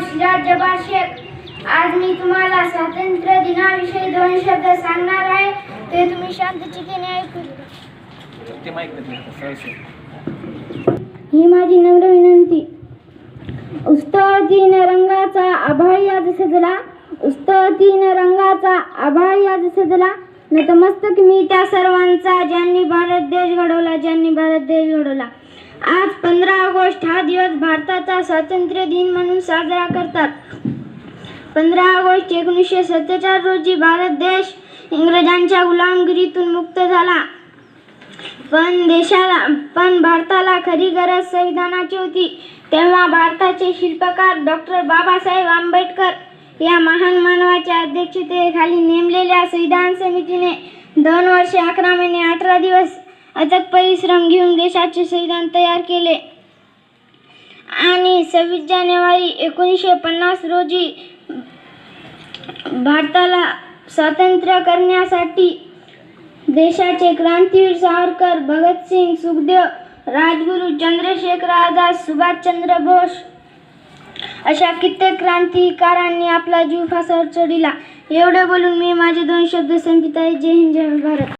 सिराज जबार शेख आज मी तुम्हाला स्वातंत्र्य दिनाविषयी दोन शब्द सांगणार आहे. ते तुम्ही शांतचितेने ऐकू ही माझी नम्र विनंती. उस्ततीन रंगाचा आभाळ आज सजला. उस्ततीन रंगाचा आभाळ आज सजला. नतमस्तक मी त्या सर्वांचा ज्यांनी भारत देश घडवला ज्यांनी भारत देश घडवला. आज पंधरा ऑगस्ट हा दिवस भारताचा स्वातंत्र्य दिन म्हणून साजरा करतात. पंधरा ऑगस्ट एकोणीसशे सत्तेचाळीस रोजी भारत देश इंग्रजांच्या गुलामगिरीतून मुक्त झाला. पण देशाला पण भारताला खरी गरज संविधानाची होती. तेव्हा भारताचे शिल्पकार डॉक्टर बाबासाहेब आंबेडकर या महान मानवाच्या अध्यक्षतेखाली नेमलेल्या संविधान समितीने दोन वर्षे अकरा महिने अठरा दिवस अथक परिश्रम घेऊन देशाचे संविधान तयार केले. आणि सव्वीस जानेवारी एकोणीसशे पन्नास रोजी भारताला स्वातंत्र्य करण्यासाठी देशाचे क्रांतीवीर सावरकर भगतसिंग सुखदेव राजगुरू चंद्रशेखर आझाद सुभाषचंद्र बोस अशा कित्येक क्रांतिकारांनी आपला जीव फासावर चढिला. एवढे बोलून मी माझे दोन शब्द संपित आहे. जय हिंद जय भारत.